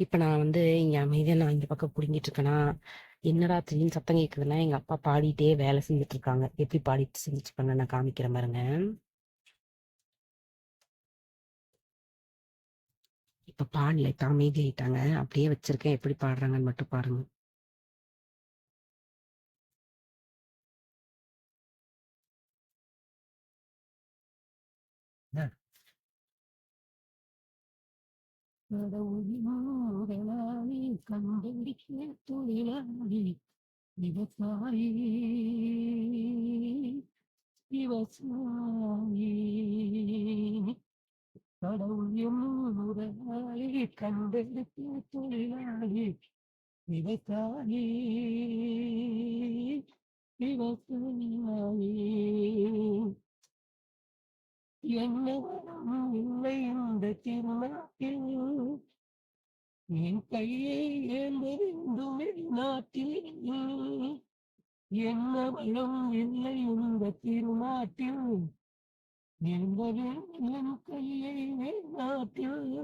இப்ப நான் வந்து இங்க அமைதியா நான் இந்த பக்கம் புடுங்கிட்டு இருக்கேனா என்னடா திடீர்னு சத்தம் கேக்குதுன்னா எங்க அப்பா பாடிட்டே வேலை செஞ்சுட்டு இருக்காங்க எப்படி பாடிட்டு செஞ்சுட்டு இருக்காங்க நான் காமிக்கிறேன் பாருங்க. இப்ப பாடல இப்ப அமைதியாயிட்டாங்க. அப்படியே வச்சிருக்கேன். எப்படி பாடுறாங்கன்னு மட்டும் பாருங்க. கடவுளின் கண்டடிக்க துணிலாடி விவசாயி விவசாயி கடவுள் எம்முறையாளி கண்டெடுக்க தொழிலாளி விவசாயி விவசாயி என்ன இல்லை இந்த திருநாட்டில் என் கையை ஏந்த வேண்டும் நாட்டில் என்ன வளம் இல்லை உந்த திருநாட்டில். என் கையை நாட்டில்